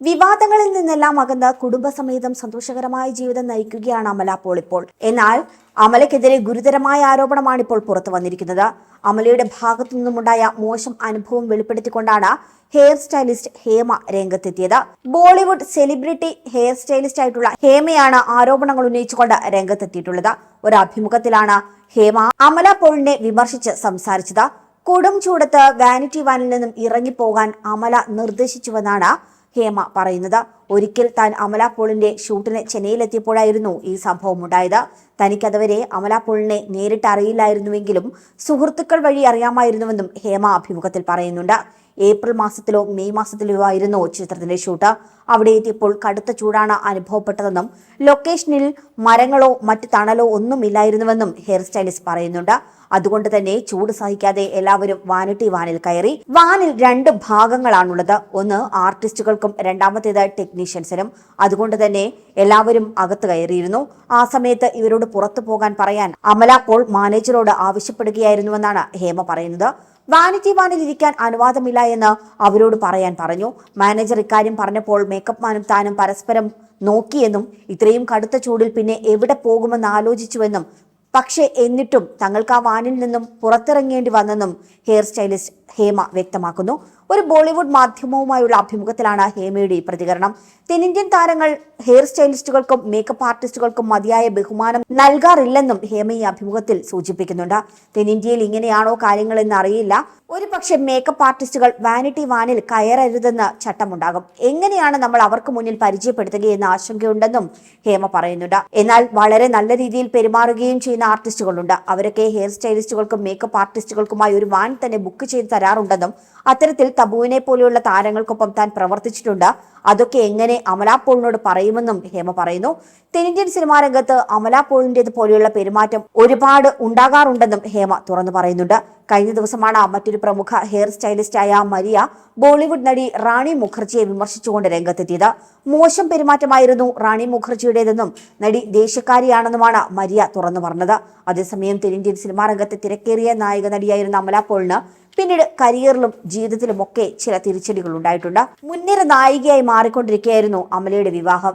വിവാദങ്ങളിൽ നിന്നെല്ലാം അകന്ന് കുടുംബസമേതം സന്തോഷകരമായ ജീവിതം നയിക്കുകയാണ് അമല പോൾ ഇപ്പോൾ. എന്നാൽ അമലയ്ക്കെതിരെ ഗുരുതരമായ ആരോപണമാണ് ഇപ്പോൾ പുറത്തു വന്നിരിക്കുന്നത്. അമലയുടെ ഭാഗത്തു നിന്നുമുണ്ടായ മോശം അനുഭവം വെളിപ്പെടുത്തിക്കൊണ്ടാണ് ഹെയർ സ്റ്റൈലിസ്റ്റ് ഹേമ രംഗത്തെത്തിയത്. ബോളിവുഡ് സെലിബ്രിറ്റി ഹെയർ സ്റ്റൈലിസ്റ്റ് ആയിട്ടുള്ള ഹേമയാണ് ആരോപണങ്ങൾ ഉന്നയിച്ചുകൊണ്ട് രംഗത്തെത്തിയിട്ടുള്ളത്. ഒരു അഭിമുഖത്തിലാണ് ഹേമ അമല പോളിനെ വിമർശിച്ച് സംസാരിച്ചത്. കൊടും ചൂടത്ത് വാനിറ്റി വാനിൽ നിന്നും ഇറങ്ങിപ്പോകാൻ അമല നിർദ്ദേശിച്ചുവെന്നാണ് ഹേമ പറയുന്നത്. ഒരിക്കൽ താൻ അമല പോളിന്റെ ഷൂട്ടിന് ചെന്നൈയിലെത്തിയപ്പോഴായിരുന്നു ഈ സംഭവം ഉണ്ടായത് തനിക്കതുവരെ അമല പോളിനെ നേരിട്ട് അറിയില്ലായിരുന്നുവെങ്കിലും സുഹൃത്തുക്കൾ വഴി അറിയാമായിരുന്നുവെന്നും ഹേമ അഭിമുഖത്തിൽ പറയുന്നുണ്ട്. ഏപ്രിൽ മാസത്തിലോ മെയ് മാസത്തിലോ ആയിരുന്നു ചിത്രത്തിന്റെ ഷൂട്ട്. അവിടെ എത്തിയപ്പോൾ കടുത്ത ചൂടാണ് അനുഭവപ്പെട്ടതെന്നും ലൊക്കേഷനിൽ മരങ്ങളോ മറ്റ് തണലോ ഒന്നുമില്ലായിരുന്നുവെന്നും ഹെയർ സ്റ്റൈലിസ്റ്റ് പറയുന്നുണ്ട്. അതുകൊണ്ട് തന്നെ ചൂട് സഹിക്കാതെ എല്ലാവരും വാനിട്ടി വാനിൽ കയറി. വാനിൽ രണ്ട് ഭാഗങ്ങളാണുള്ളത്. ഒന്ന് ആർട്ടിസ്റ്റുകൾക്കും രണ്ടാമത്തേത് ടെക്നീഷ്യൻസിനും. അതുകൊണ്ട് തന്നെ എല്ലാവരും അകത്ത് കയറിയിരുന്നു. ആ സമയത്ത് ഇവരോട് പുറത്തു പോകാൻ പറയാൻ അമല പോൾ മാനേജറോട് ആവശ്യപ്പെടുകയായിരുന്നുവെന്നാണ് ഹേമ പറയുന്നത്. വാനിറ്റി വാനിൽ ഇരിക്കാൻ അനുവാദമില്ല എന്ന് അവരോട് പറയാൻ പറഞ്ഞു. മാനേജർ ഇക്കാര്യം പറഞ്ഞപ്പോൾ മേക്കപ്പ് മാനും താനും പരസ്പരം നോക്കിയെന്നും ഇത്രയും കടുത്ത ചൂടിൽ പിന്നെ എവിടെ പോകുമെന്ന് ആലോചിച്ചുവെന്നും പക്ഷേ എന്നിട്ടും തങ്ങൾക്ക് ആ വാനിൽ നിന്നും പുറത്തിറങ്ങേണ്ടി വന്നെന്നും ഹെയർ സ്റ്റൈലിസ്റ്റ് ഹേമ വ്യക്തമാക്കുന്നു. ഒരു ബോളിവുഡ് മാധ്യമവുമായുള്ള അഭിമുഖത്തിലാണ് ഹേമയുടെ ഈ പ്രതികരണം. തെന്നിന്ത്യൻ താരങ്ങൾ ഹെയർ സ്റ്റൈലിസ്റ്റുകൾക്കും മേക്കപ്പ് ആർട്ടിസ്റ്റുകൾക്കും മതിയായ ബഹുമാനം നൽകാറില്ലെന്നും ഹേമ ഈ അഭിമുഖത്തിൽ സൂചിപ്പിക്കുന്നുണ്ട്. തെന്നിന്ത്യയിൽ ഇങ്ങനെയാണോ കാര്യങ്ങളെന്ന് അറിയില്ല. ഒരു പക്ഷേ മേക്കപ്പ് ആർട്ടിസ്റ്റുകൾ വാനിറ്റി വാനിൽ കയറരുതെന്ന് ചട്ടമുണ്ടാകും. എങ്ങനെയാണ് നമ്മൾ അവർക്ക് മുന്നിൽ പരിചയപ്പെടുത്തുകയെന്ന ആശങ്കയുണ്ടെന്നും ഹേമ പറയുന്നുണ്ട്. എന്നാൽ വളരെ നല്ല രീതിയിൽ പെരുമാറുകയും ചെയ്യുന്ന ആർട്ടിസ്റ്റുകളുണ്ട് അവരൊക്കെ ഹെയർ സ്റ്റൈലിസ്റ്റുകൾക്കും മേക്കപ്പ് ആർട്ടിസ്റ്റുകൾക്കുമായി ഒരു വാൻ തന്നെ ബുക്ക് ചെയ്ത് തരാറുണ്ടെന്നും അത്തരത്തിൽ തബുവിനെ പോലെയുള്ള താരങ്ങൾക്കൊപ്പം താൻ പ്രവർത്തിച്ചിട്ടുണ്ട്. അതൊക്കെ എങ്ങനെ അമലാ പോളിനോട് പറയുമെന്നും ഹേമ പറയുന്നു. തെന്നിന്ത്യൻ സിനിമാ രംഗത്ത് അമലാ പോളിന്റേത് പോലെയുള്ള പെരുമാറ്റം ഒരുപാട് ഉണ്ടാകാറുണ്ടെന്നും ഹേമ തുറന്നു പറയുന്നുണ്ട്. കഴിഞ്ഞ ദിവസമാണ് മറ്റൊരു പ്രമുഖ ഹെയർ സ്റ്റൈലിസ്റ്റായ മരിയ ബോളിവുഡ് നടി റാണി മുഖർജിയെ വിമർശിച്ചുകൊണ്ട് രംഗത്തെത്തിയത്. മോശം പെരുമാറ്റമായിരുന്നു റാണി മുഖർജിയുടേതെന്നും നടി ദേശക്കാരിയാണെന്നുമാണ് മരിയ തുറന്നു പറഞ്ഞത്. അതേസമയം തെന്നിന്ത്യൻ സിനിമാ രംഗത്തെ തിരക്കേറിയ നായിക നടിയായിരുന്ന അമല പോളിന് പിന്നീട് കരിയറിലും ജീവിതത്തിലും ഒക്കെ ചില തിരിച്ചടികൾ ഉണ്ടായിട്ടുണ്ട്. മുൻനിര നായികയായി മാറിക്കൊണ്ടിരിക്കുകയായിരുന്നു അമലയുടെ വിവാഹം.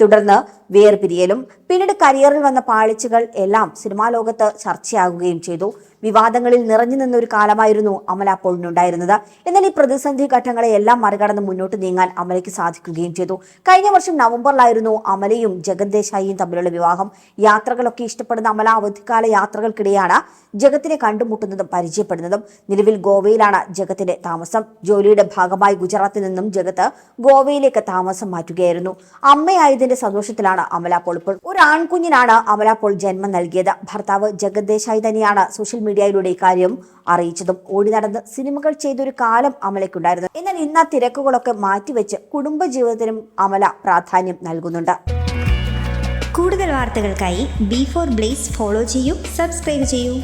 തുടർന്ന് വേർപിരിയലും പിന്നീട് കരിയറിൽ വന്ന പാളിച്ചകൾ എല്ലാം സിനിമാ ലോകത്ത് ചർച്ചയാകുകയും ചെയ്തു. വിവാദങ്ങളിൽ നിറഞ്ഞു നിന്ന ഒരു കാലമായിരുന്നു അമല അപ്പോഴിനുണ്ടായിരുന്നത് എന്നാൽ ഈ പ്രതിസന്ധി ഘട്ടങ്ങളെ എല്ലാം മറികടന്ന് മുന്നോട്ട് നീങ്ങാൻ അമലയ്ക്ക് സാധിക്കുകയും ചെയ്തു. കഴിഞ്ഞ വർഷം നവംബറിലായിരുന്നു അമലയും ജഗത് ദേശായിയും തമ്മിലുള്ള വിവാഹം. യാത്രകളൊക്കെ ഇഷ്ടപ്പെടുന്ന അമല അവധിക്കാല യാത്രകൾക്കിടെയാണ് ജഗത്തിനെ കണ്ടുമുട്ടുന്നതും പരിചയപ്പെടുന്നതും. നിലവിൽ ഗോവയിലാണ് ജഗത്തിന്റെ താമസം. ജോലിയുടെ ഭാഗമായി ഗുജറാത്തിൽ നിന്നും ജഗത്ത് ഗോവയിലേക്ക് താമസം മാറ്റുകയായിരുന്നു. അമ്മയായതിന്റെ സന്തോഷത്തിലാണ് അമല പോൾ ഇപ്പോൾ. ഒരു ആൺകുഞ്ഞിനാണ് അമല പോൾ ജന്മം നൽകിയത്. ഭർത്താവ് ജഗത് ദേശായി തന്നെയാണ് സോഷ്യൽ മീഡിയയിലൂടെ ഇക്കാര്യം അറിയിച്ചതും ഓടി നടന്ന് സിനിമകൾ ചെയ്തൊരു കാലം അമലയ്ക്കുണ്ടായിരുന്നു. എന്നാൽ ഇന്ന് ആ തിരക്കുകളൊക്കെ മാറ്റിവെച്ച് കുടുംബജീവിതത്തിനും അമല പ്രാധാന്യം നൽകുന്നുണ്ട്. കൂടുതൽ വാർത്തകൾക്കായി ബി ഫോർ ബ്ലേസ് ഫോളോ ചെയ്യൂ സബ്സ്ക്രൈബ് ചെയ്യൂ.